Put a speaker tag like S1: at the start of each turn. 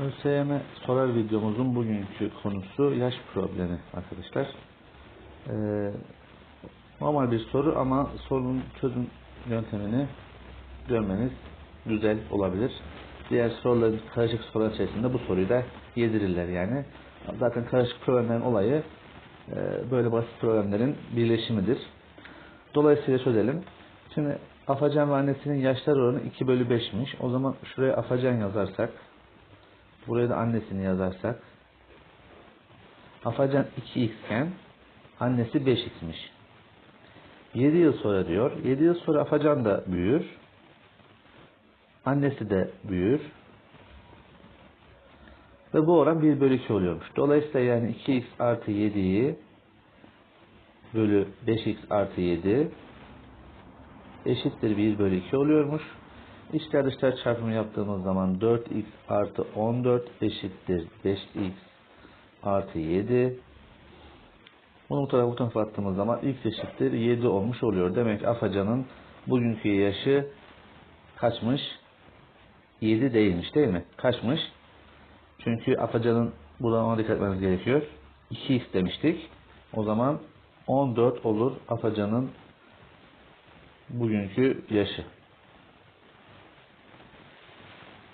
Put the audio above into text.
S1: ÖSYM sorar videomuzun bugünkü konusu yaş problemi arkadaşlar. Ee, normal bir soru ama sorunun çözüm yöntemini görmeniz güzel olabilir. Diğer soruların karışık sorular içerisinde bu soruyu da yedirirler yani. Zaten karışık problemlerin olayı e, böyle basit problemlerin birleşimidir. Dolayısıyla çözelim. Şimdi afacan ve annesinin yaşlar oranı 2 bölü 5'miş. O zaman şuraya afacan yazarsak Buraya da annesini yazarsak. Afacan 2x iken annesi 5x'miş. 7 yıl sonra diyor. 7 yıl sonra Afacan da büyür. Annesi de büyür. Ve bu oran 1 bölü 2 oluyormuş. Dolayısıyla yani 2x artı 7'yi bölü 5x artı 7 eşittir 1 bölü 2 oluyormuş. İçler dışlar çarpımı yaptığımız zaman 4x artı 14 eşittir 5x artı 7. Bunu bu tarafa bu tarafa attığımız zaman x eşittir 7 olmuş oluyor. Demek Afacan'ın bugünkü yaşı kaçmış? 7 değilmiş değil mi? Kaçmış? Çünkü Afacan'ın buradan ona dikkat etmemiz gerekiyor. 2x demiştik. O zaman 14 olur Afacan'ın bugünkü yaşı.